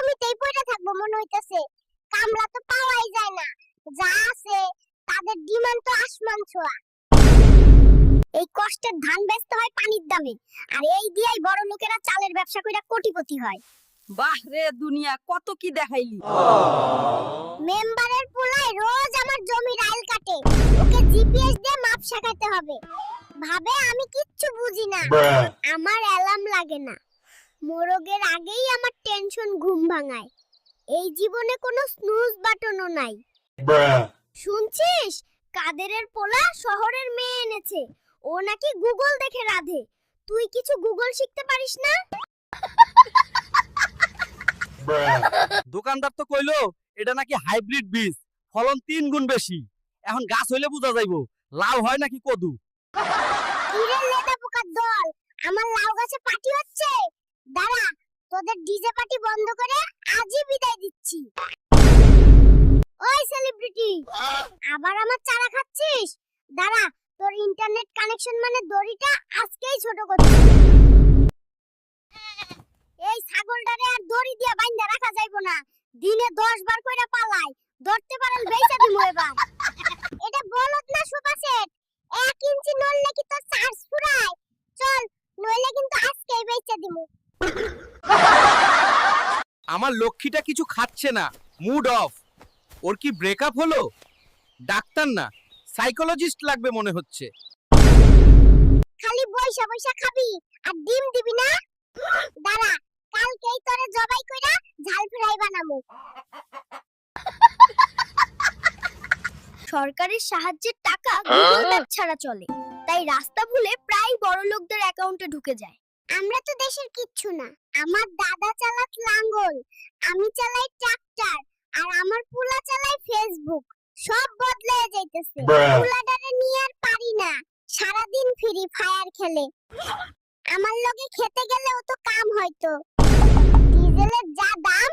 জমিতেই পড়ে থাকব মনে হইতেছে। কামলা তো পাওয়াই যায় না। যা আছে তাদের ডিমান্ড তো আসমান ছোঁয়া। এই কষ্টের ধান বেচতে হয় পানির দামে আর এই দিয়েই বড় লোকেরা চালের ব্যবসা কইরা কোটিপতি হয়। বাহ রে দুনিয়া কত কি দেখাইলি। মেম্বারের পোলায় রোজ আমার জমির আইল কাটে। ওকে জিপিএস দিয়ে মাপ শেখাতে হবে। ভাবে আমি কিচ্ছু বুঝি না। আমার অ্যালার্ম লাগে না। মোরগের আগেই আমার টেনশন ঘুম ভাঙায়। এই জীবনে কোনো স্নুজ বাটনও নাই। শুনছিস? কাদেরের পোলা শহরের মেয়ে এনেছে। ও নাকি গুগল দেখে রাধে। তুই কিছু গুগল শিখতে পারিস না? দোকানদার তো কইলো এটা নাকি হাইব্রিড বীজ ফলন তিন গুণ বেশি। এখন গাছ হইলে বোঝা যাইবো লাউ হয় নাকি কদু। কিরে লেদা পোকার দল আমার লাউ গাছে পার্টি হচ্ছে? দাঁড়া, তোদের ডিজে পার্টি বন্ধ করে আজই বিদায় দিচ্ছি। ওই সেলিব্রিটি আবার আমার চারা খাচ্ছিস? দাঁড়া, তোর ইন্টারনেট কানেকশন মানে দড়িটা আজকেই ছোট করছি। এই ছাগলটারে আর দড়ি দিয়ে বাইন্ধা রাখা যাইবো না। দিনে দশ বার কইরা পালাই, ধরতে পারেন বেচা দিমু এবার। এটা বলত না সোফা সেট এক ইঞ্চি নড়লে কি তোর চার্জ ফুরায়? চল, নইলে কিন্তু আজকেই বেচে দিমু। আমার লক্ষ্মীটা কিছু খাচ্ছে না। মুড অফ ওর কি ব্রেকআপ হলো? ডাক্তার না। সাইকোলজিস্ট লাগবে মনে হচ্ছে। খালি বইসা বইসা খাবি। আর ডিম দিবি না? দাঁড়া, কালকেই তোরে জবাই কইরা ঝাল ফ্রাই বানামু সরকারের সাহায্যের টাকা গুগল ম্যাপ ছাড়া চলে। তাই রাস্তা ভুলে প্রায় বড় লোকদের অ্যাকাউন্টে ঢুকে যায়। আমরা তো দেশের কিচ্ছু না। আমার দাদা চালাত লাঙ্গল আমি চালাই ট্রাক্টর আর আমার পুলা চালাই ফেসবুক সব বদলে যাইতেছে। পুলাডারে নিয়ে আর পারি না। সারাদিন ফ্রি ফায়ার খেলে। আমার লগে খেতে গেলেও তো কাম হয়তো। ডিজেলের যা দাম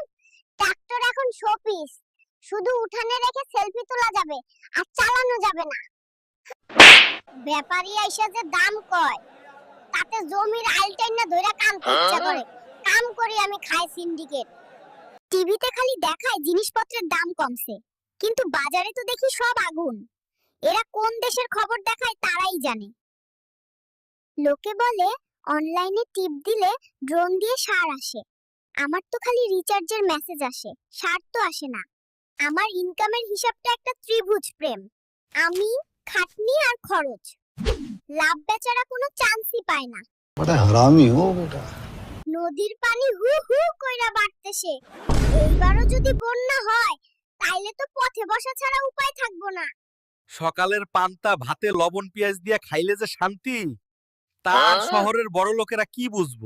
ট্রাক্টর এখন শোপিস শুধু উঠানে রেখে সেলফি তোলা যাবে আর চালানো যাবে না। ব্যাপারী আইসা যে দাম কয়। তাতে জমির আইলটাই না ধইরা কাম ইচ্ছা করে কাম করি আমি খাই সিন্ডিকেট। টিভিতে খালি দেখায় জিনিসপত্রের দাম কমছে। কিন্তু বাজারে তো দেখি সব আগুন। এরা কোন দেশের খবর দেখায় তারাই জানে। লোকে বলে অনলাইনে টিপ দিলে ড্রোন দিয়ে সার আসে। আমার তো খালি রিচার্জের মেসেজ আসে সার তো আসে না। আমার ইনকামের হিসাবটা একটা ত্রিভুজ প্রেম। আমি খাটনি আর খরচ। লাভ বেচারা কোনো চান্সই পায় না। বড় হারামি হো বেটা। নদীর পানি হু হু কইরা বাড়তেছে। এইবারও যদি বন্যা হয় তাইলে তো পথে বসা ছাড়া উপায় থাকব না। সকালের পান্তা ভাতে লবণ পেঁয়াজ দিয়ে খাইলে যে শান্তি তা শহরের বড় লোকেরা কি বুঝব?